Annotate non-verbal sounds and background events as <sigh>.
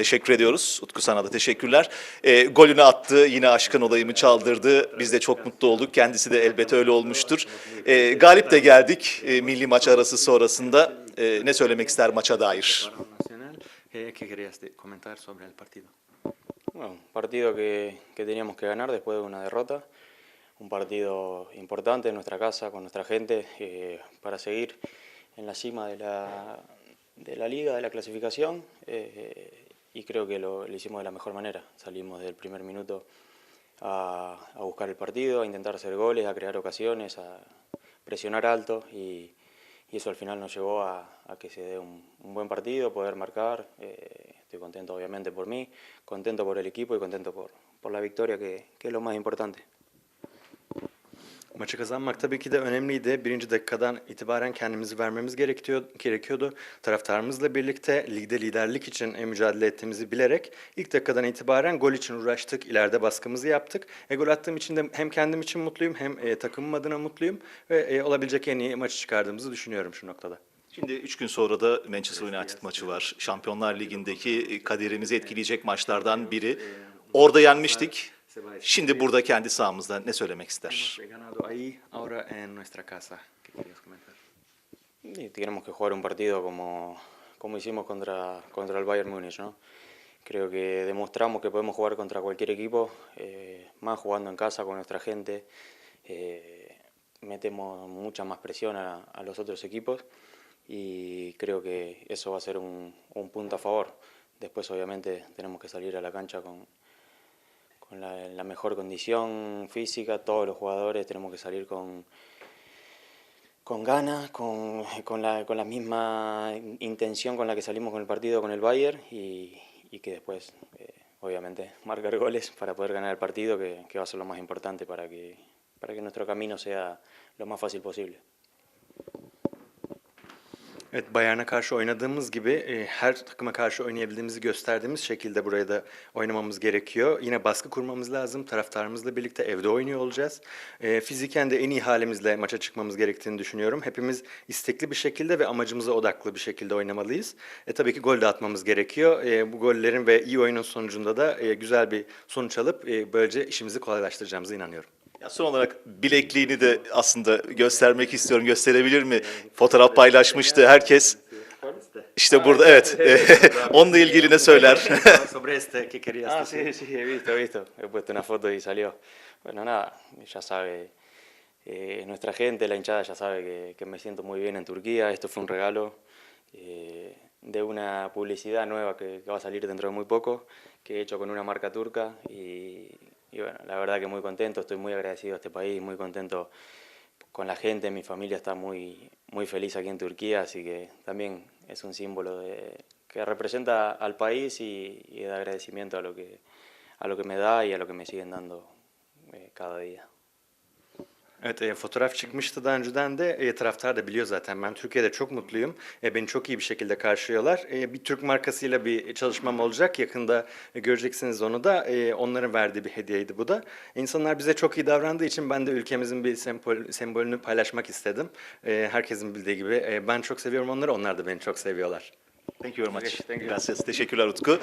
Teşekkür ediyoruz. Utku sana da teşekkürler. E, golünü attı, yine aşkın olayımı çaldırdı. Biz de çok mutlu olduk. Kendisi de elbette öyle olmuştur. E, galip de geldik e, milli maç arası sonrasında. E, ne söylemek ister maça dair? ¿Qué querías comentar sobre el partido? Bueno, un partido que, que teníamos que ganar después de una derrota. Un partido importante en nuestra casa, con nuestra gente, eh, para seguir en la cima de la, de la liga, de la clasificación. eh, y creo que lo, hicimos de la mejor manera. Salimos del primer minuto a, buscar el partido, a intentar hacer goles, a crear ocasiones, a presionar alto y, eso al final nos llevó a, que se dé un, un buen partido, poder marcar. eh, estoy contento obviamente por mí, contento por el equipo y contento por, por la victoria que, que es lo más importante. Maçı kazanmak tabii ki de önemliydi. Birinci dakikadan itibaren kendimizi vermemiz gerekiyor, gerekiyordu. Taraftarımızla birlikte ligde liderlik için e, mücadele ettiğimizi bilerek ilk dakikadan itibaren gol için uğraştık. İleride baskımızı yaptık. E, gol attığım için de hem kendim için mutluyum hem e, takımım adına mutluyum. Ve e, olabilecek en iyi maçı çıkardığımızı düşünüyorum şu noktada. Şimdi üç gün sonra da Manchester United maçı var. Şampiyonlar Ligi'ndeki kaderimizi etkileyecek maçlardan biri. Orada yenmiştik. Şimdi burada kendi sahamızda ne söylemek ister? Y tenemos que jugar un partido como, como hicimos contra, contra el Bayern Múnich, ¿no? Creo que demostramos que podemos jugar contra cualquier equipo, eh, más jugando en casa con nuestra gente. eh, metemos mucha más presión a, a los otros equipos y creo que eso va a ser un, un punto a favor. Después obviamente tenemos que salir a la cancha con, con la, mejor condición física, todos los jugadores tenemos que salir con, con ganas, con, con, la, con la misma intención con la que salimos con el partido con el Bayern y, y que después, eh, obviamente, <laughs> marcar goles para poder ganar el partido, que, que va a ser lo más importante para que, para que nuestro camino sea lo más fácil posible. Evet Bayern'e karşı oynadığımız gibi e, her takıma karşı oynayabildiğimizi gösterdiğimiz şekilde buraya da oynamamız gerekiyor. Yine baskı kurmamız lazım. Taraftarımızla birlikte evde oynuyor olacağız. E, fiziken de en iyi halimizle maça çıkmamız gerektiğini düşünüyorum. Hepimiz istekli bir şekilde ve amacımıza odaklı bir şekilde oynamalıyız. E, tabii ki gol de atmamız gerekiyor. E, bu gollerin ve iyi oyunun sonucunda da e, güzel bir sonuç alıp e, böylece işimizi kolaylaştıracağımıza inanıyorum. Ya son olarak bilekliğini de aslında göstermek istiyorum. Gösterebilir mi? Fotoğraf paylaşmıştı herkes. İşte burada evet. <laughs> Onunla ilgili ne söyler? <laughs> Sobre este, ¿qué querías Ah, decir? sí, sí, he visto, he visto. He puesto una foto y salió. Bueno, nada, ya sabe, eh, nuestra gente, la hinchada ya sabe que, que me siento muy bien en Turquía. Esto fue un regalo eh, de una publicidad nueva que, que va a salir dentro de muy poco, que he hecho con una marca turca. Y, y bueno, la verdad que muy contento, estoy muy agradecido a este país, muy contento con la gente, mi familia está muy, muy feliz aquí en Turquía, así que también es un símbolo de, que representa al país y, y de agradecimiento a lo, que, a lo que me da y a lo que me siguen dando eh, cada día. Evet e, fotoğraf çıkmıştı daha önceden de e, taraftar da biliyor zaten. Ben Türkiye'de çok mutluyum. E, beni çok iyi bir şekilde karşılıyorlar. E, bir Türk markasıyla bir çalışmam olacak. Yakında e, göreceksiniz onu da. E, onların verdiği bir hediyeydi bu da. İnsanlar bize çok iyi davrandığı için ben de ülkemizin bir sembol, sembolünü paylaşmak istedim. E, herkesin bildiği gibi. E, ben çok seviyorum onları. Onlar da beni çok seviyorlar. Thank you very much. Thank you. Gracias. Teşekkürler Utku.